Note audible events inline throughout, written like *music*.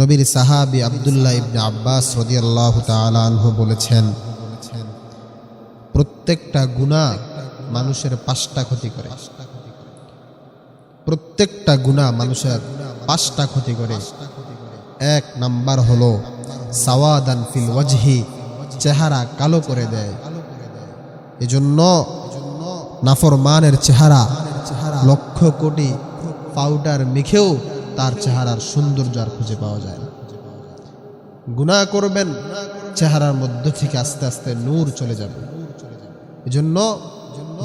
নবীর সাহাবি আবদুল্লাহ ইবনে আব্বাস রদিয়াল্লাহ তালাহ বলেছেন, প্রত্যেকটা গুণা মানুষের পাঁচটা ক্ষতি করে। প্রত্যেকটা গুণা মানুষের পাঁচটা ক্ষতি করে। এক নাম্বার হলো সাওয়াদান ফিল ওয়াজহি, চেহারা কালো করে দেয়। এজন্য নাফরমানের চেহারা লক্ষ কোটি পাউডার মেখেও তার চেহারার সৌন্দর্য আর খুঁজে পাওয়া যায় না। গুনাহ করবেন, চেহারার মধ্য থেকে আস্তে আস্তে নূর চলে যাবে। এজন্য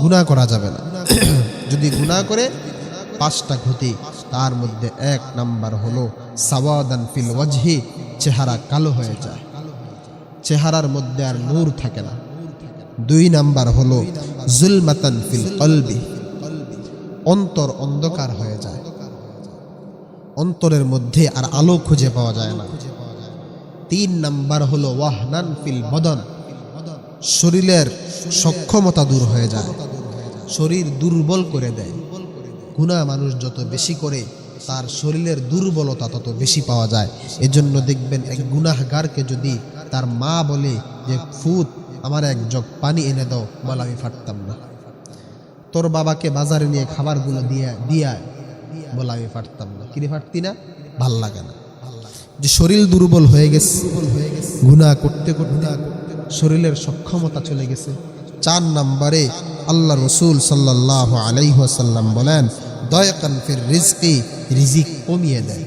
গুনাহ করা যাবে না। *clears throat* যদি গুনাহ করে, পাঁচটা ক্ষতি তার মধ্যে এক নাম্বার হলো, সাওয়াদান ফিল ওয়াজহি, চেহারা কালো হয়ে যায়। চেহারার মধ্যে আর নূর থাকে না। দুই নাম্বার হলো, জুলমাতান ফিল কলবি, অন্তর অন্ধকার হয়ে যায়। অন্তরের মধ্যে আর আলো খুঁজে পাওয়া যায় না। তিন নাম্বার হলো ওয়াহনান ফিল বদন শরীরের সক্ষমতা দূর হয়ে যায়। শরীর দুর্বল করে দেয়। গুণা মানুষ যত বেশি করে, তার শরীরের দুর্বলতা তত বেশি পাওয়া যায়। এজন্য দেখবেন এক গুনাহগারকে যদি তার মা বলে যে, ফুত, আমার এক জগ পানি এনে দাও বলে আমি ফাটতাম না। তোর বাবাকে বাজারে নিয়ে খাবারগুলো দিয়ে, দিয়া বলে, আমি ফাটতাম না। কিরে ফাটতি না? ভালো লাগে না। যে শরীর দুর্বল হয়ে গেছে গুণা করতে করতে শরীরের সক্ষমতা চলে গেছে। চার নম্বরে আল্লাহ রসুল সাল্লাহ আলাইহাসাল্লাম বলেন দয়াকান ফির রিজকি, রিজিক কমিয়ে দেয়।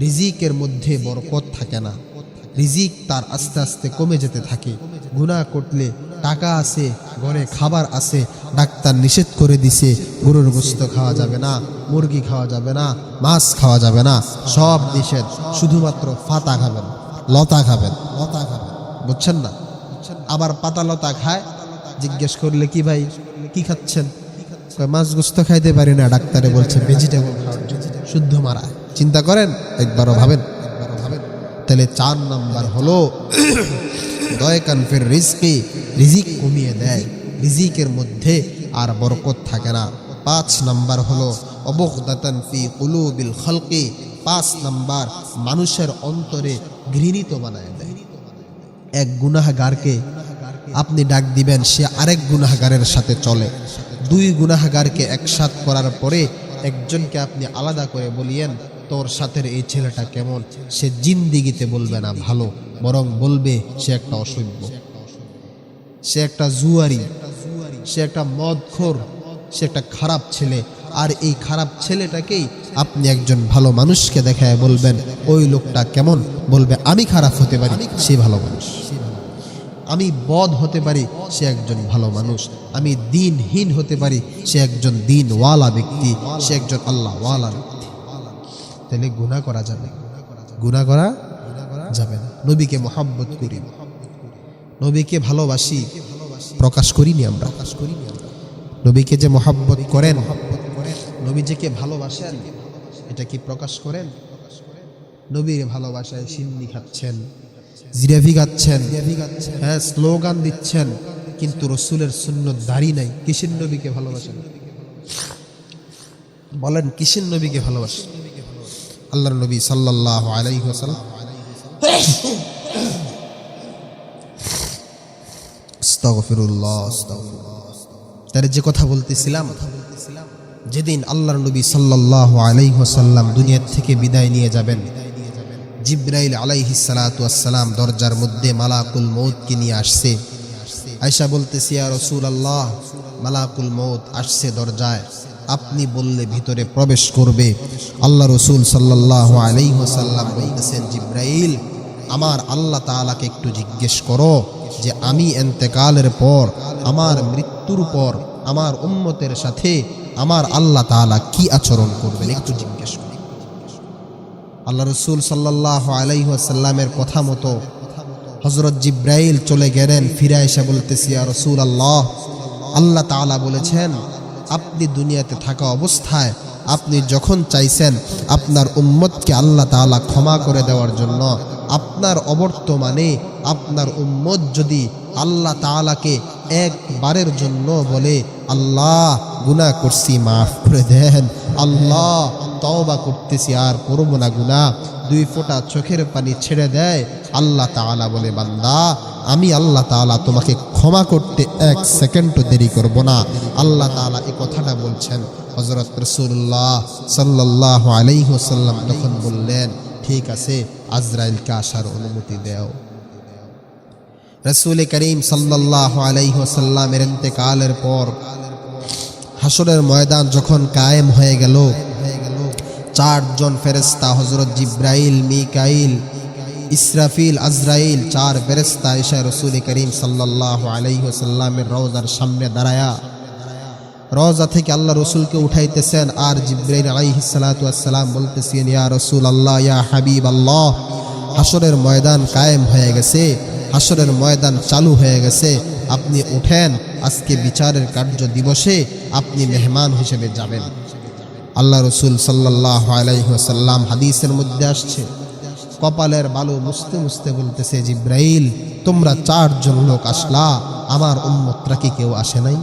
রিজিকের মধ্যে বরকত থাকে না। রিজিক তার আস্তে আস্তে কমে যেতে থাকে। গুনাহ করলে টাকা আছে, ঘরে খাবার আছে, ডাক্তার নিষেধ করে দিছে, গরুর গোস্ত খাওয়া যাবে না, মুরগি খাওয়া যাবে না, মাছ খাওয়া যাবে না, সব নিষেধ, শুধুমাত্র ফাতা খাবেন, লতা খাবেন লতা খাবেন, বুঝছেন না? আবার পাতা লতা খায়, জিজ্ঞেস করলে কি ভাই, কি খাচ্ছেন? মাছ গোস্ত খাইতে পারি না, ডাক্তারে বলছে ভেজিটেবল শুদ্ধ মারা চিন্তা করেন? একবারও ভাবেন? তাহলে চার নাম্বার হলো, *coughs* দয়কান ফের রিজকি রিজিক কমিয়ে দেয়। রিজিকের মধ্যে আর বরকত থাকে না। পাঁচ নাম্বার হলো অবকদাতান ফি কুলুবিল খলকি। পাঁচ নাম্বার, মানুষের অন্তরে ঘৃণিত বানায় দেয়। এক গুনাহগারকে আপনি ডাক দিবেন, সে আরেক গুনাহগারের সাথে চলে। দুই গুনাহগারকে একসাথ করার পরে একজনকে আপনি আলাদা করে বলিয়েন, তোর সাথের এই ছেলেটা কেমন? সে জিন্দিগিতে বলবে না ভালো, বরং বলবে, সে একটা অসভ্য। সে একটা জুয়ারি, সে একটা মদখোর, সে একটা খারাপ ছেলে। আর এই খারাপ ছেলেটাকেই আপনি একজন ভালো মানুষকে দেখায় বলবেন, ওই লোকটা কেমন? বলবে, আমি খারাপ হতে পারি, সে ভালো মানুষ। আমি বদ হতে পারি, সে একজন ভালো মানুষ। আমি দিনহীন হতে পারি, সে একজন দিনওয়ালা ব্যক্তি, সে একজন আল্লাহওয়ালা ব্যক্তি। তাহলে গুণা করা যাবে গুণা করা যাবে না। নবীকে মোহাব্বত করি। নবীকে ভালোবাসি, প্রকাশ করিনি আমরা। প্রকাশ করিনি নবীকে যে মোহাব্বত করেন, নবী যে কে ভালোবাসেন, এটা কি প্রকাশ করেন? নবীর ভালোবাসায় সিন্নি খাচ্ছেন জিরাভি গাচ্ছেন হ্যাঁ স্লোগান দিচ্ছেন, কিন্তু রসুলের শূন্য দাড়ি নাই। কিসের নবীকে ভালোবাসেন? বলেন, কিসের নবীকে ভালোবাসেন? আল্লাহর নবী সাল্লাল্লাহু আলাইহি ওয়াসাল্লাম। তার যে কথা বলতেছিলাম, যেদিন আল্লাহর নবী আলাইহি ওয়াসাল্লাম দুনিয়ার থেকে বিদায় নিয়ে যাবেন, জিব্রাইল আলাইহিস সালাতু ওয়াসসালাম দরজার মধ্যে মালাকুল মৌতকে নিয়ে আসছে। আয়সা বলতেছি, ইয়া আল্লাহ মালাকুল মৌত আসছে দরজায়। আপনি বললে ভিতরে প্রবেশ করবে। আল্লাহ রসুল সাল্লাল্লাহু আলাইহি ওয়াসাল্লাম বলতেছেন, জিব্রাইল, আমার আল্লাহ তাআলাকে একটু জিজ্ঞেস করো। যে আমি এন্তেকালের পর, আমার মৃত্যুর পর, আমার উম্মতের সাথে আমার আল্লাহ তাআলা কি আচরণ করবেন? একটু জিজ্ঞেস করি। আল্লাহ রসুল সাল্লাহ আলাইসাল্লামের কথা মতো হজরত জিব্রাইল চলে গেলেন, ফিরে এসে বলতেছি রসুল আল্লাহ আল্লাহ তাআলা বলেছেন, আপনি দুনিয়াতে থাকা অবস্থায় আপনি যখন চাইছেন, আপনার উম্মতকে আল্লাহ তাআলা ক্ষমা করে দেওয়ার জন্য আপনার অবর্তমানে আপনার উম্মত যদি আল্লাহ তাআলাকে একবারের জন্য বলে, আল্লাহ, গুনাহ করছি, মাফ করে দেন। আল্লাহ, তওবা করতেছি, আর করব না গুনাহ। দুই ফোঁটা চোখের পানি ছেড়ে দেয়। আল্লাহ তাআলা বলে, বান্দা, আমি আল্লাহ তাআলা তোমাকে ক্ষমা করতে এক সেকেন্ডও দেরি করব না। আল্লাহ তাআলা এই কথাটা বলছেন। হজরত রসুল্লাহ সাল্লাহ আলাইহসাল্লাম তখন বললেন ঠিক আছে আজরাইলকে আসার অনুমতি দেও রসুল করিম সাল্লাহ আলাইহসাল্লামের ইন্তেকালের পর হাসরের ময়দান যখন কায়েম হয়ে গেল চারজন ফেরেস্তা হজরত জিব্রাইল মিকাইল ইসরাফিল আজরাইল চার ফেরেস্তা এসে রসুল করিম সাল্লাহ আলাইহসাল্লামের রওজার সামনে দাঁড়ায়া রওজা থেকে আল্লাহ রসুলকে উঠাইতেছেন। আর জিব্রাইল আলাইহিসালাম বলতেছেন, ইয়া রসুল আল্লাহ ইয়া হাবিব আল্লাহ হাসরের ময়দান কায়েম হয়ে গেছে হাসরের ময়দান চালু হয়ে গেছে। আপনি উঠেন, আজকে বিচারের কার্য দিবসে আপনি মেহমান হিসেবে যাবেন। আল্লাহ রসুল সাল্লাহ আলাইসাল্লাম হাদিসের মধ্যে আসছে। কপালের বালু মুছতে মুছতে বলতেছে, জিব্রাইল, তোমরা চারজন লোক আসলা, আমার উন্মতরা কি কেউ আসে নাই?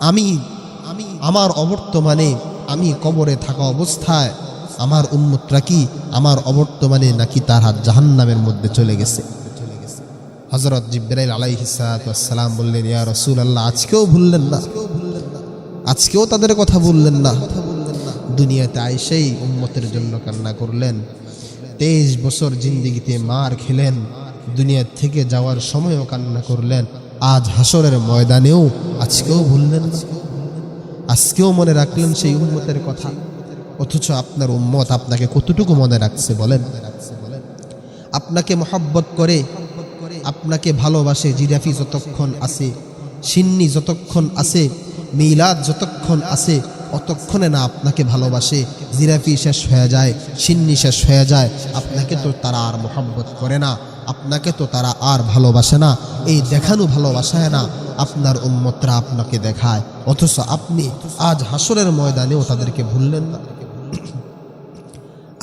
আমি আমি আমার অবর্তমানে আমি কবরে থাকা অবস্থায় আমার উন্মতরা কি আমার অবর্তমানে নাকি তার হাত জাহান্নামের মধ্যে চলে গেছে? হজরত জিব্রাইল আলাইহিসালাম বললেন, ইয়া রসুল আল্লাহ আজকেও ভুললেন না। আজকেও তাদের কথা বললেন না। দুনিয়াতে আইসেই উম্মতের জন্য কান্না করলেন। তেইশ বছর জিন্দিগিতে মার খেলেন। দুনিয়া থেকে যাওয়ার সময়ও কান্না করলেন। আজ হাসরের ময়দানেও আজকেও ভুললেন আজকেও মনে রাখলেন সেই উম্মতের কথা। অথচ আপনার উম্মত আপনাকে কতটুকু মনে রাখছে বলেন? আপনাকে মহাব্বত করে, আপনাকে ভালোবাসে জিরাফি যতক্ষণ আছে, সিন্নি যতক্ষণ আছে, মিলাদ যতক্ষণ আছে, অতক্ষণে না আপনাকে ভালোবাসে, জিরাফি শেষ হয়ে যায়, সিন্নি শেষ হয়ে যায়, আপনাকে তো তারা আর মহাব্বত করে না। আপনাকে তো তারা আর ভালোবাসে না, এই দেখানো ভালোবাসায় না আপনার উম্মতরা আপনাকে দেখায়। অথচ আপনি আজ হাসরের ময়দানেও তাদেরকে ভুললেন না।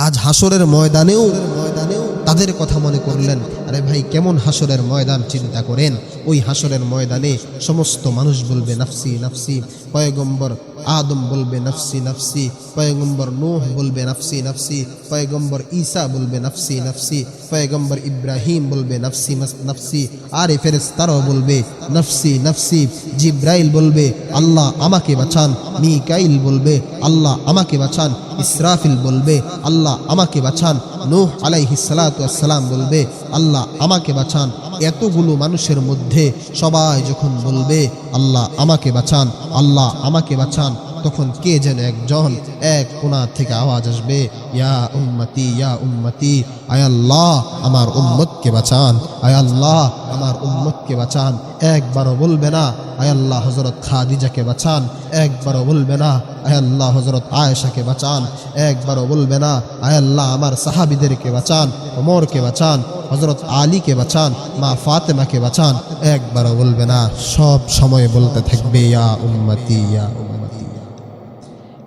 আজ হাসরের ময়দানেও ময়দানেও তাদের কথা মনে করলেন। আরে ভাই, কেমন হাসরের ময়দান চিন্তা করেন? ওই হাসরের ময়দানে সমস্ত মানুষ বলবে, নাফসি নাফসি। পয়গম্বর আদম বলবে, নাফসি নাফসি। পয়গম্বর নোহ বলবে, নাফসি নাফসি। পয়গম্বর ঈসা বলবে, নাফসি নাফসি। পয়গম্বর ইব্রাহিম বলবে, নাফসি নাফসি। আরে ফেরেস্তারাও বলবে, নাফসি নাফসি। জিব্রাইল বলবে, আল্লাহ আমাকে বাঁচান। মিকাইল বলবে, আল্লাহ আমাকে বাঁচান। ইসরাফিল বলবে, আল্লাহ আমাকে বাঁচান। নূহ আলাইহিসালাম বলবে আল্লাহ আমাকে বাঁচান। এতগুলো মানুষের মধ্যে সবাই যখন বলবে, আল্লাহ আমাকে বাঁচান, আল্লাহ আমাকে বাঁচান, তখন কে যেন একজন এক কোনা থেকে আওয়াজ আসবে, ইয়া উম্মতি ইয়া উম্মতি, আয় আল্লাহ আমার উম্মতকে বাঁচান, আয় আল্লাহ আমার উম্মতকে বাঁচান। একবারও বলবে না, আয় আল্লাহ হজরত খাদিজাকে বাঁচান, একবারও বলবে না, আয় আল্লাহ হজরত আয়েশাকে বাঁচান, একবারও বলবে না, আয় আল্লাহ আমার সাহাবিদেরকে বাঁচান, ওমরকে বাঁচান হজরত আলীকে বাঁচান, মা ফাতেমাকে বাঁচান, একবারও বলবে না, সব সময় বলতে থাকবে, ইয়া উম্মতি ইয়া উম্মতি।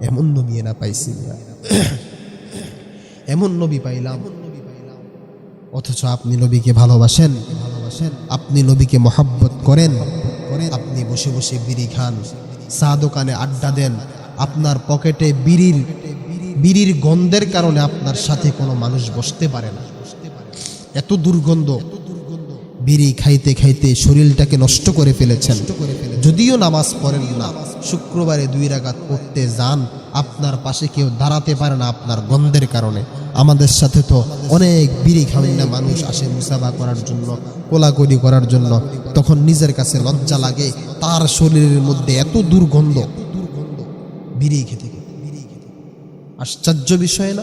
এমন নবী না পাইছি এমন নবী পাইলাম। অথচ আপনি নবীকে ভালোবাসেন ভালোবাসেন আপনি নবীকে মহাব্বত করেন, আপনি বসে বসে বিড়ি খান চা দোকানে আড্ডা দেন, আপনার পকেটে বিড়ির বিড়ির গন্ধের কারণে আপনার সাথে কোনো মানুষ বসতে পারে না। এত দুর্গন্ধ। বিড়ি খাইতে খাইতে শরীরটাকে নষ্ট করে ফেলেছেন। যদিও নামাজ পড়েন না, শুক্রবারে দুই রাগাত পড়তে যান, আপনার পাশে কেউ দাঁড়াতে পারে না আপনার গন্ধের কারণে। আমাদের সাথে তো অনেক বিড়ি খাবেন না মানুষ আসে মুসাফা করার জন্য, কোলাকুলি করার জন্য। তখন নিজের কাছে লজ্জা লাগে, তার শরীরের মধ্যে এত দুর্গন্ধ। বিড়ি খেতে আশ্চর্য বিষয় না?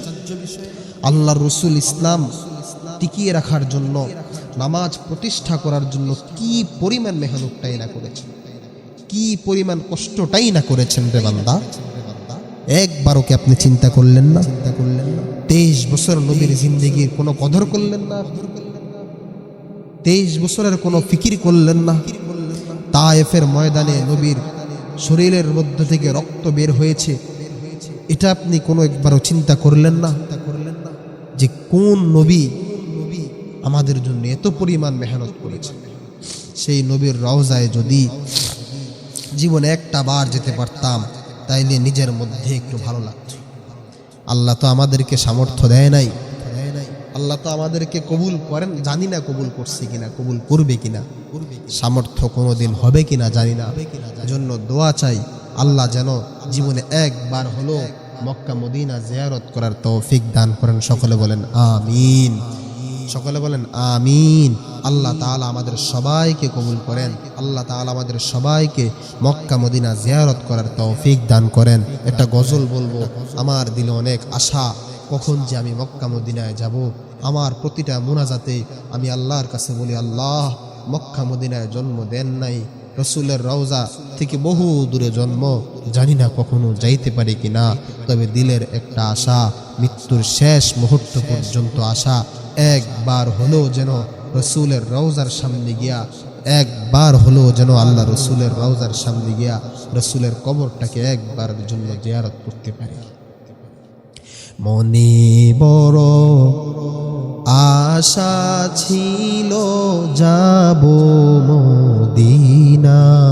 আল্লাহ রসুল ইসলাম টিকিয়ে রাখার জন্য, নামাজ প্রতিষ্ঠা করার জন্য কি পরিমাণ মেহনতটাই না করেছেন? কি পরিমাণ কষ্টটাই না করেছেন রে বান্দা? একবারও কি আপনি চিন্তা করলেন না? চিন্তা করলেন না তেইশ বছর নবীর জিন্দগির কোনো কদর করলেন না? তেইশ বছরের কোনো ফিকির করলেন না? তায়েফের ময়দানে নবীর শরীরের মধ্য থেকে রক্ত বের হয়েছে। এটা আপনি কোনো একবারও চিন্তা করলেন না? যে কোন নবী আমাদের জন্য এত পরিমাণ মেহনত করেছে। সেই নবীর রওজায় যদি জীবনে একটা বার যেতে পারতাম, তাইলে নিজের মধ্যে একটু ভালো লাগতো। আল্লাহ তো আমাদেরকে সামর্থ্য দেয় নাই। আল্লাহ তো আমাদেরকে কবুল করেন, জানি না কবুল করছে কিনা, কবুল করবে কিনা, সামর্থ্য কোনোদিন হবে কিনা জানি না। জন্য দোয়া চাই, আল্লাহ যেন জীবনে একবার হলো মক্কা মদিনা জিয়ারত করার তৌফিক দান করেন সকলে বলেন, আমিন। সকলে বলেন, আমিন। আল্লাহ তাআলা আমাদের সবাইকে কবুল করেন। আল্লাহ তাআলা আমাদের সবাইকে মক্কা, মদিনা জিয়ারত করার তৌফিক দান করেন। একটা গজল বলব, আমার দিলে অনেক আশা, কখন যে আমি মক্কা, মদিনায় যাব। আমার প্রতিটা মোনাজাতে আমি আল্লাহর কাছে বলি, আল্লাহ, মক্কা, মদিনায় জন্ম দেন নাই, রসুলের রওজা থেকে বহু দূরে জন্ম, জানি না কখনো যাইতে পারি কি না তবে দিলের একটা আশা, মৃত্যুর শেষ মুহূর্ত পর্যন্ত আশা একবার হলেও যেন রসুলের রওজার সামনে গিয়া, একবার হলেও যেন আল্লাহ রসুলের রওজার সামনে গিয়া রসুলের কবরটাকে একবারের জন্য জিয়ারত করতে পারি। মনে বড় আশা ছিল, যাব মদিনায়।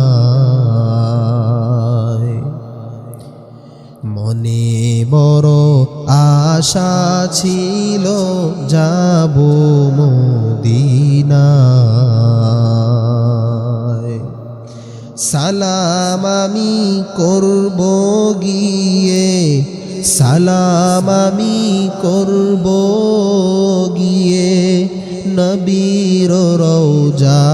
আশা ছিল যাব মদিনায়। সালাম আমি করব গিয়ে সালাম আমি করব গিয়ে নবীর রৌজা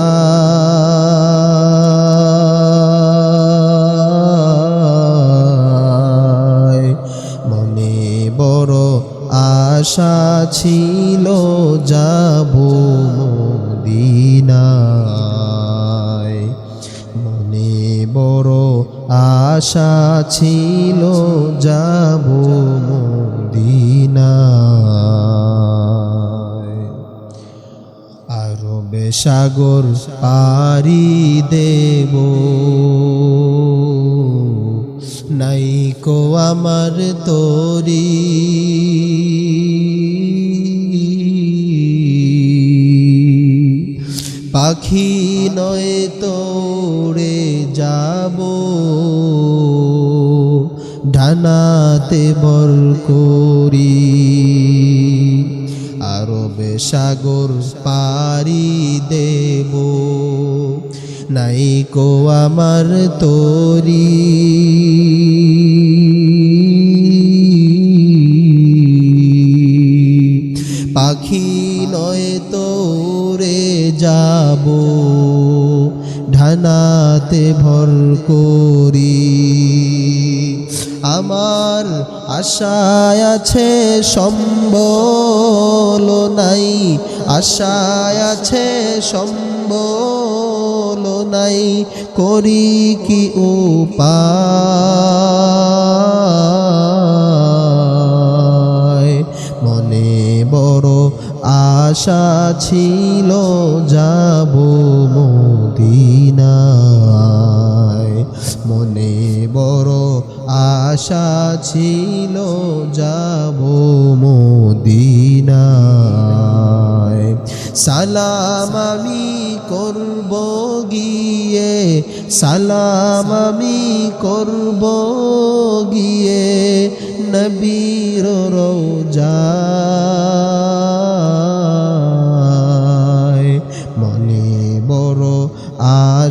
আশা ছিল যাব মনে বড় আশা ছিল যাব আরবে সাগর পারি দেব। নাইকো আমার তরি। পাখি নয় তোড়ে যাব। ডানাতে বল করি। আরবে সাগর পারি দেব। নাইকো আমার তরি। যাব, ঢানাতে ভর করি। আমার আশায় আছে সম্বল নাই, আশায় আছে সম্বল নাই, করি কি উপায়? আশা ছিল যাব মদিনায়। মনে বড় আশা ছিল যাব মদিনায়। সালাম আমি করব গিয়ে, সালাম আমি করব গিয়ে, নবীর রোজায়